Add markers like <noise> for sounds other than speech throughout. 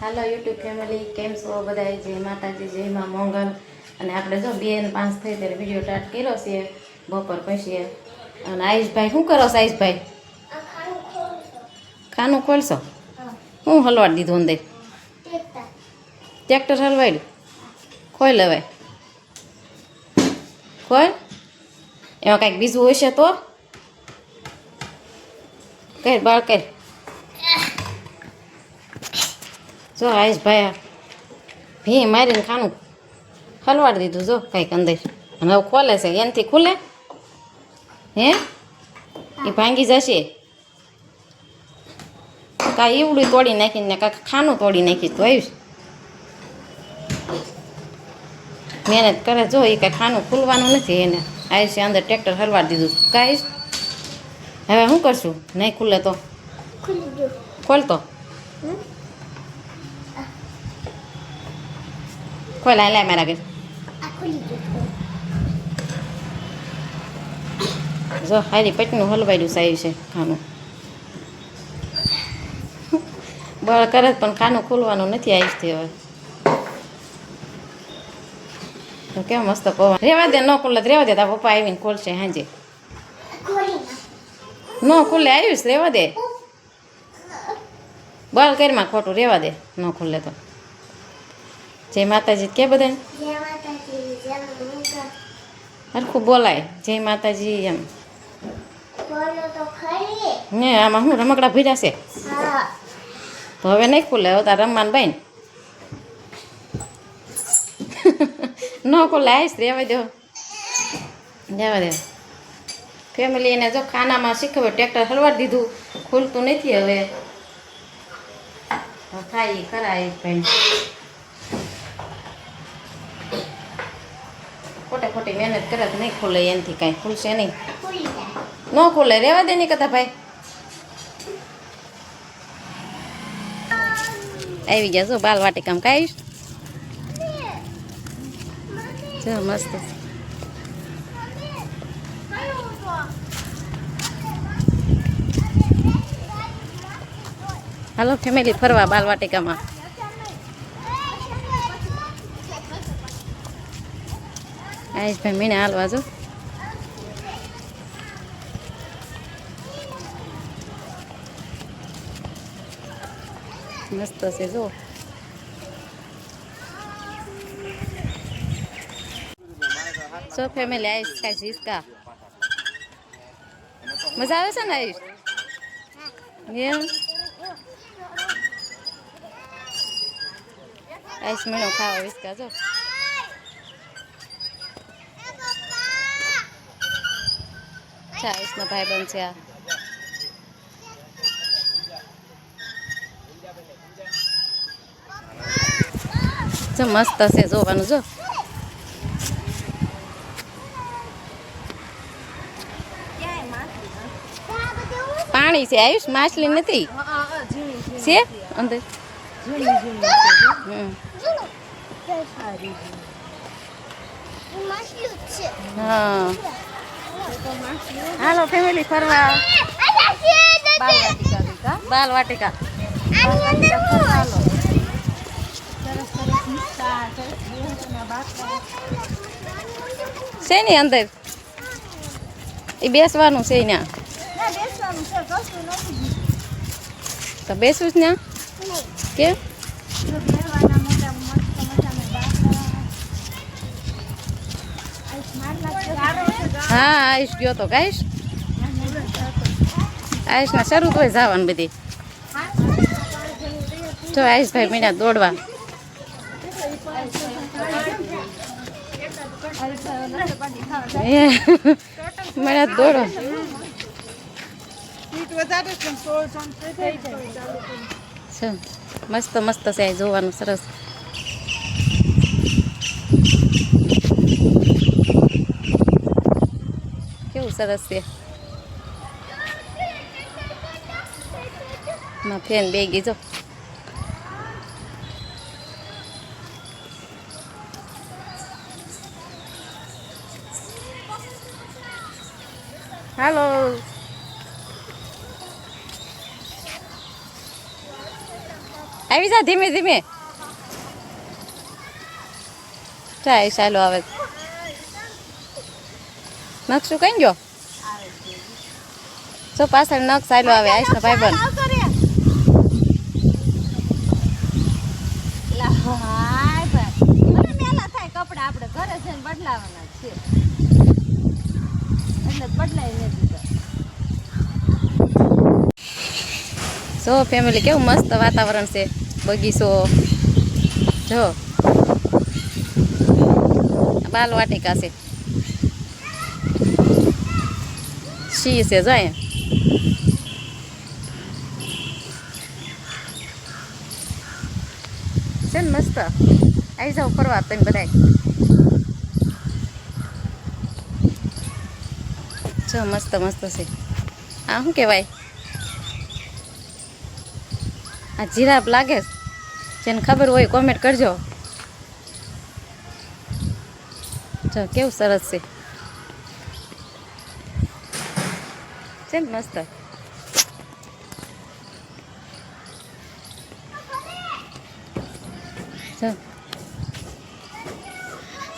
હાલો YouTube family કેમ છો બધા જય માતાજી, જય માં મોંગલ. અને આપણે જો બે ને પાંચ થઈ ત્યારે વીડિયો સ્ટાર્ટ કર્યો છે, બપોર પછી. અને આયુષભાઈ, શું કરો આયુષભાઈ? ખાનું ખોલશો? હું હલવાડ દીધું અંદર. ટ્રેક્ટર હલવાડ્યું? ખોઈ લેવાય ખોલ. એમાં કાંઈક બીજું હશે તો? કર, બાળ કર. જો આયુષભાઈ આ ભી મારીને ખાનું હલવાડી દીધું જો કંઈક અંદર. અને હવે ખોલે છે એનાથી ખુલે? હે? એ ભાંગી જશે. કાંઈ ઈવડું તોડી નાખીને ને કાંક ખાનું તોડી નાખીશ તો આવીશ મહેનત કરે જો એ કાંઈ ખાનું ખુલવાનું નથી એને. આવીશ અંદર ટ્રેક્ટર હલવાડી દીધું. કાંઈશ હવે શું કરશું? નહીં ખુલે તો? ખોલતો? ખોલ આ લાય મારા ઘરે જો હારી પટનું હલવાડ્યું સાયું છે ખાનું બળ કરે પણ ખાનું ખોલવાનું નથી આવીશથી હવે તો કેમ મસ્ત પવન રેવા દે ન ખુલ્લે રેવા દે તારા પપ્પા આવીને ખોલશે હાંજે ન ખુલ્લે આવીશ રેવા દે બળ કરીમાં ખોટું રેવા દે ન ખુલ્લે તો જય માતાજી કે બધા સરખું બોલાય. જય માતાજી એમ. ને આમાં શું રમકડા ભર્યા છે? તો હવે નહીં ખુલે હવે તાર રમવાનું બાઈ ન. ખુલે આવીશ રેવા દો. રહેવા દે. ફેમિલી એને જો ખાનામાં શીખવે ટ્રેક્ટર હલવાડી દીધું ખુલતું નથી હવે. ખાઈ કરાય ભાઈ મહેનત કરે તો નહીં ખુલે એનાથી કાંઈ ખુલશે નહીં. ન ખુલે રેવા દે નહીં કથા ભાઈ. આવી ગયા જો બાલ વાટિકામ કાંઈ જો મસ્ત. હાલો ફેમિલી ફરવા બાલ આયુષભાઈ મીને હાલવા જો. મસ્ત છે જો. સો ફેમિલી આયુષ કાંઈ હિસકા. મજા આવે છે ને આયુષ એમ? આયુષ મીનો ખાવા વિસકા જો. ચાલીસનો ભાઈ બંધ છે આ. જો મસ્ત છે જોવાનું જો. પાણી છે આયુષ માછલી નથી? છે? અંદર. હા. હાલો ફેમિલી ફરવા. બાલ વાટિકા છે ને અંદર? એ બેસવાનું છે ત્યાં તો બેસવું જ ત્યાં કેમ? હા આયુષ ગયો તો ગાઈશ. આયુષના શરૂ તો જવાનું બધી. જો આયુષભાઈ મીના દોડવા. મેળા દોડો મસ્ત મસ્ત છે જોવાનું સરસ. સરસ છે. માં ફેન બે ગઈ જો. હાલો. આવી જા ધીમે ધીમે. ચાલો આવે. નકશું કઈ ગયો? જો પાછળ નખ ચાલો આવે આઈશ નો ભાઈ. બન કપડા આપણે ઘરે જઈને બદલાવાના છે એટલે બદલાઈ નથી જો ફેમિલી કેવું મસ્ત વાતાવરણ છે બગીચો. જો. બાલ વાટિકા છે. શી છે જો અહીંયા? છે ને મસ્ત. આવી જાઓ ફરવા તમે બધાય. જો મસ્ત મસ્ત છે. આ શું કહેવાય? આ જીરાફ લાગે? જેને ખબર હોય કોમેન્ટ કરજો. જો કેવું સરસ છે. છે ને, મસ્ત.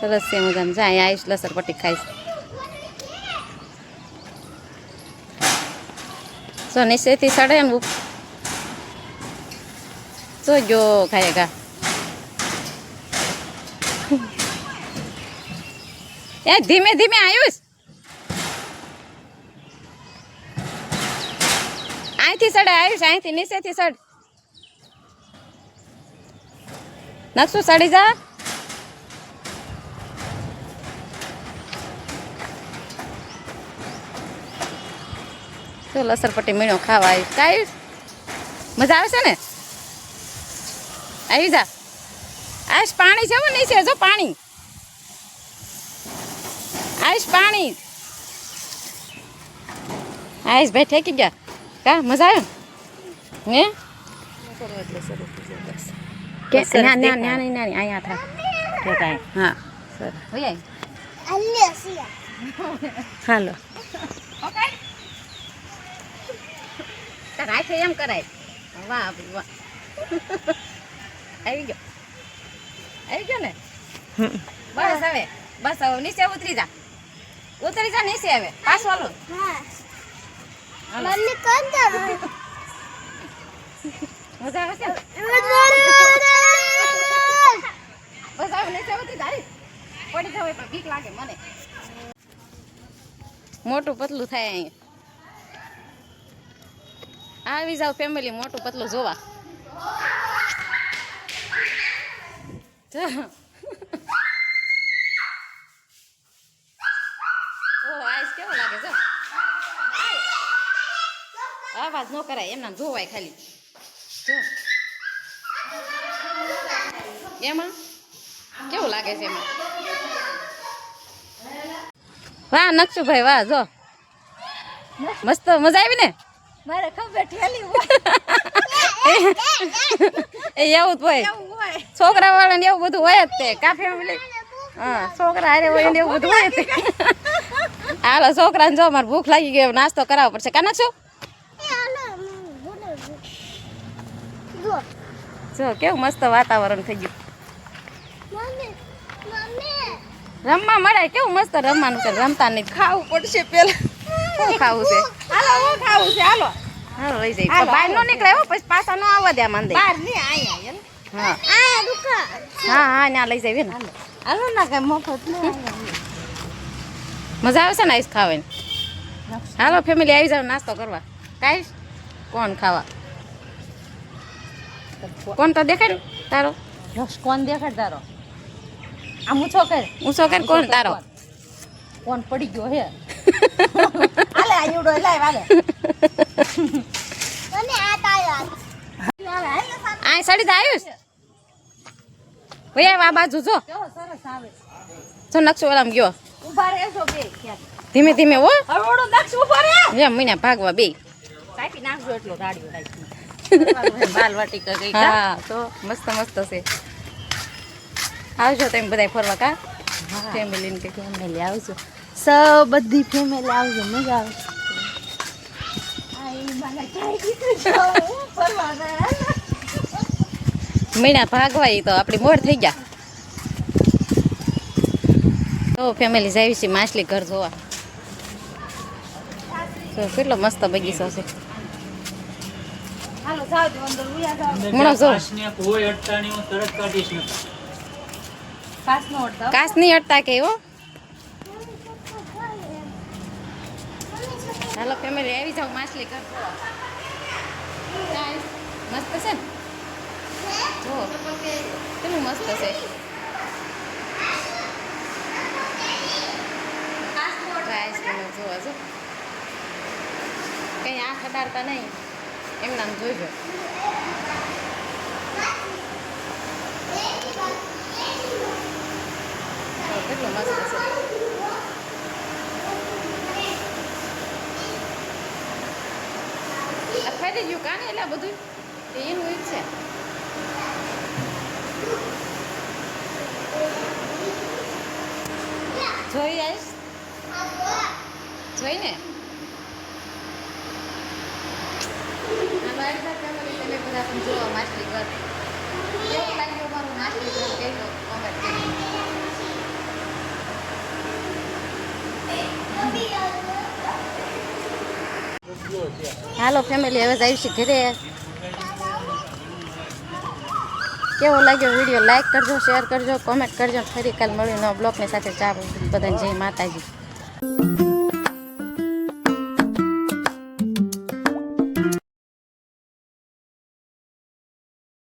સરસ છે મજાનું. જા, અહીંયા આવીશ લસર પટ્ટી ખાઈશ. જો, નીચેથી સડે ને ઉપ- જોજો ખાયેગા એ ધીમે ધીમે આયુષ. અહીંથી સડે આવીશ, અહીંથી નીચેથી સડ નકશું સડી જા. લસરપટ્ટી મીણો ખાવા આવીશ. કાયુષ મજા આવે છે ને? આવી જા. આવીશ પાણી છે નીચે, જો પાણી. આવીશ પાણી. આવીશ ભાઈ, ઠેકી ગયા. કા? મજા આવે? ને કે ના ના ના નહીં નાની અહીંયા થા. હા. સર હોય હાલો. હાથે એમ કરાય. વાહ વાહ. આવી ગયો. આવી ગયો ને? બસ હવે બસ હવે નીચે ઉતરી જા. ઉતરી જા નીચે હવે. પાછો હાલો. હાલો. મજા આવે છે બસ હવે નીચે ઉતરી જા હારી. પડી જવાય પણ બીક લાગે મને મોટું પતલું થાય અહીંયા આવી જાવ ફેમિલી મોટું પતલું જોવા જો. ઓહ, આઈસ કેવો લાગે જો અવાજ ન કરાય એમના જોવાય ખાલી. જો. એમાં? કેવું લાગે છે એમાં? વાહ નક્ષુભાઈ વાહ જો. મસ્ત મજા આવી ને? મારે ખબર ઠેલી હોય. એ એવું જ હોય. છોકરા વાળા વાળાને એવું બધું હોય જ તે. કા ફેમિલી હા છોકરા હારે હોય ને એવું બધું હોય જ તે. હાલો છોકરાને જો મારે ભૂખ લાગી ગઈ નાસ્તો કરાવવો પડશે. કાના શું જો. કેવું મસ્ત વાતાવરણ થઈ ગયું. રમવા મળે કેવું મસ્ત રમવાનું છે રમતા નહીં. ખાવું પડશે પેલા શું ખાવું છે? હાલો હું ખાવું છે? હાલો. હાલો લઈ જઈ બહાર નો નીકળે હો પછી પાછા નો આવવા દે મંદિર. બહાર નહીં આયા હા. હા હા ત્યાં લઈ જઈએ ને હાલો. ના કઈ મફત મજા આવે છે ને આઈસ ખાવાની? હાલો ફેમિલી આવી જાવ નાસ્તો કરવા. કાંઈ? કોણ ખાવા? કોણ તો દેખાય ને? તારો. કોણ દેખાડ તારો. આમ ઊંચો કર ઊંચો કર કોણ? તારો. કોણ? પડી ગયો હે? <laughs> હાલે આયુડો લાય વાલે <laughs> આ સડી જા આયુષ આ બાજુ જો. સરસ આવે. જો નકશો ઓલામ ગયો. ઊભા રહેજો બે ધીમે ધીમે હો. હળવડો દક્ષ ઊભા રે. જેમ મહિના ભાગવા બે. કાપી નાખજો એટલો રાડિયો રાખી. બાલ વાટી કરી હા. તો મસ્ત મસ્ત છે. આવજો તમે બધા ફરવા કા? ફેમિલી ને ફેમિલી આવજો. સૌ બધી ફેમિલી આવજો મજા આવશે. મીણા ભાગવા તો આપણી મોર થઈ ગયા. તો ફેમિલી જાય છે માછલી ઘર જોવા. તો કેટલો મસ્ત બગીચો છે. કાસ નહીં અટતા કે હો હાલો ફેમિલી આવી જાવ માછલી ઘર. મસ્ત છે ને? જો કેટલું મસ્ત છે. Guys, તમે કંઈ આંખ અડાડતા નહીં. એમને નામ જોઈજો. જો, કેટલું મસ્ત છે ફરી ગયું કાને એટલે આ બધું? એનું જ છે. જોઈ આવીશ? જોઈને હાલો આવી જાઓ family, તમે બધા પણ જુઓ માછલી ઘર કેવું લાગ્યું અમારું માછલી ઘર કહેજો comment કરીને હાલો ફેમિલી હવે જાય છે ઘરે. કેવો લાગ્યો વીડિયો લાઈક કરજો શેર કરજો કોમેન્ટ કરજો. ફરી કાલ મળીને બ્લોગની સાથે ચા બધાને જય માતાજી.